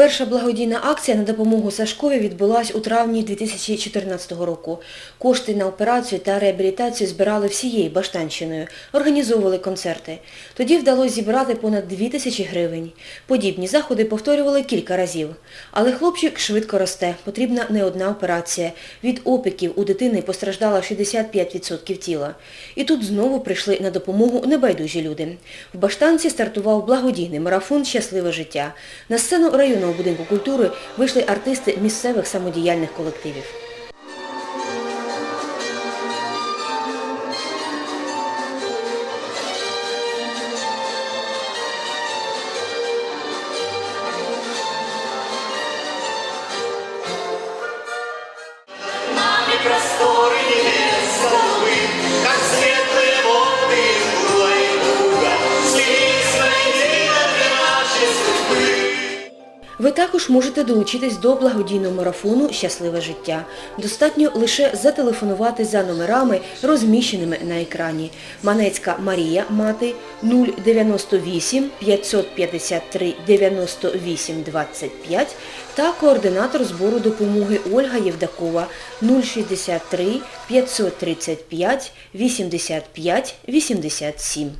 Перша благодійна акція на допомогу Сашкові відбулась у травні 2014 року. Кошти на операцію та реабілітацію збирали всією Баштанщиною, організовували концерти. Тоді вдалося зібрати понад 2 тисячі гривень. Подібні заходи повторювали кілька разів. Але хлопчик швидко росте, потрібна не одна операція. Від опіків у дитини постраждало 65% тіла. І тут знову прийшли на допомогу небайдужі люди. В Баштанці стартував благодійний марафон «Щасливе життя». На сцену районного будинку культури вийшли артисти місцевих самодіяльних колективів. Нами Ви також можете долучитись до благодійного марафону «Щасливе життя». Достатньо лише зателефонувати за номерами, розміщеними на екрані. Манецька Марія, мати 098 553 98 25 та координатор збору допомоги Ольга Євдакова 063 535 85 87.